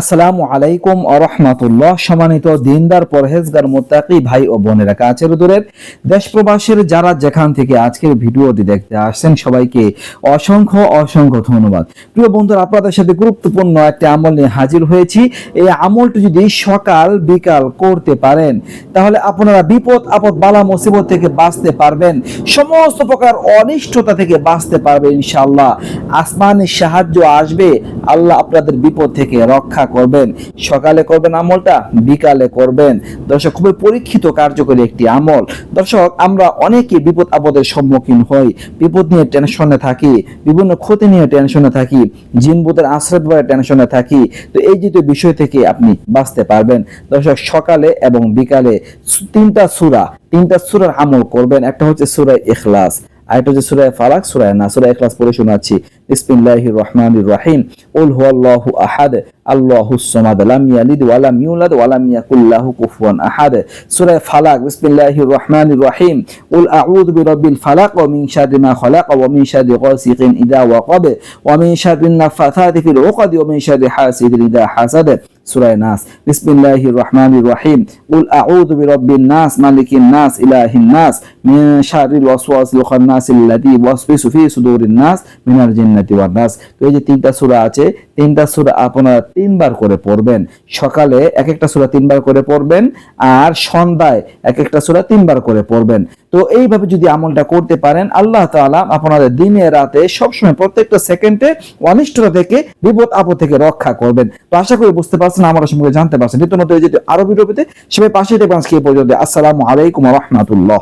আসসালামু আলাইকুম আরহামাতুল্লাহ সম্মানিত দিনদার, পরহেজগার, মোত্তাকি ভাই ও বোনেরা, কাছের দূরের দেশ প্রবাসের যারা যেখান থেকে আজকের ভিডিওটি দেখতে আসছেন, সবাইকে অসংখ্য অসংখ্য ধন্যবাদ। প্রিয় বন্ধুরা, আপনাদের সাথে গুরুত্বপূর্ণ একটা আমল নিয়ে হাজির হয়েছি। এই আমলটি যদি সকাল, বিকাল করতে পারেন, তাহলে আপনারা বিপদ, আপদ, বালা, মুসিবত থেকে বাঁচতে পারবেন। সমস্ত প্রকার অনিষ্টতা থেকে বাঁচতে পারবেন ইনশাআল্লাহ। আসমানের সাহায্য আসবে, আল্লাহ আপনাদের বিপদ থেকে রক্ষা করবেন, সকালে করবেন আমলটা, বিকালে করবেন। দর্শক, খুবই পরীক্ষিত কার্যকরী একটি আমল। দর্শক, আমরা অনেকে বিপদ আপদের সম্মুখীন হই, বিপদ নিয়ে টেনশনে থাকি, বিভিন্ন ক্ষতি নিয়ে টেনশনে থাকি জিনবুতের আশ্রয় ভয়ে টেনশনে থাকি। তো এই জাতীয় বিষয় থেকে আপনি বাঁচতে পারবেন। দর্শক, সকালে এবং বিকালে তিনটা সুরা, তিনটা সুরার আমল করবেন। একটা হচ্ছে সূরা ইখলাস। আরেকটা হচ্ছে সূরা ফালাক, সূরা না সূরা ইখলাস পড়ে শোনাচ্ছি। বিসমিল্লাহির রহমানির রহিম উল হুয়াল্লাহু আহাদ আল্লাহুস সামাদ, লাম ইয়ালিদ ওয়া লাম ইউলাদ ওয়া লাম ইয়াকুল লাহু কুফুয়ান আহাদ। সূরা ফালাক বিসমিল্লাহির রহমানির রহিম উল আউযু বিরাব্বিল ফালাক ওয়া মিন শাররি মা খালাক ওয়া মিন শাররি গাসিকিন ইযা ওয়াকাব ওয়া মিন শাররিন নাফাথাতি ফিল উকাদ ওয়া মিন শাররি হাসিদিন ইযা হাসাদ। সূরা নাস। বিসমিল্লাহি রহমানির রহিম। উল আউযু বিরাব্বিন নাস, মালিকিন নাস, ইলাহিন নাস। মিন শাররিল ওয়াসওয়াসিল খান্নাস আল্লাযী ওয়াসওয়াসু ফি সুদুরিন নাস মিনাল জিন্নাতি ওয়ান নাস। তো এই যে তিনটা সূরা আছে তিনটা সূরা আপনারা তিনবার করে পড়বেন। সকালে এক একটা সূরা তিনবার করে পড়বেন আর সন্ধ্যায় এক একটা সূরা তিনবার করে পড়বেন। তো এইভাবে যদি আমলটা করতে পারেন, আল্লাহ তাআলা আপনাদের দিনে রাতে সবসময় প্রত্যেকটা সেকেন্ডে অনিষ্টতা থেকে, বিপদ আপদ থেকে রক্ষা করবেন। তো আশা করি বুঝতে পারছেন, আমার সম্পর্কে জানতে পারছেন। নিত্য নতুন যদি আরও ভিডিও সবাই পাশে আজকে পর্যন্ত। আসসালামু আলাইকুম রহমতুল্লাহ।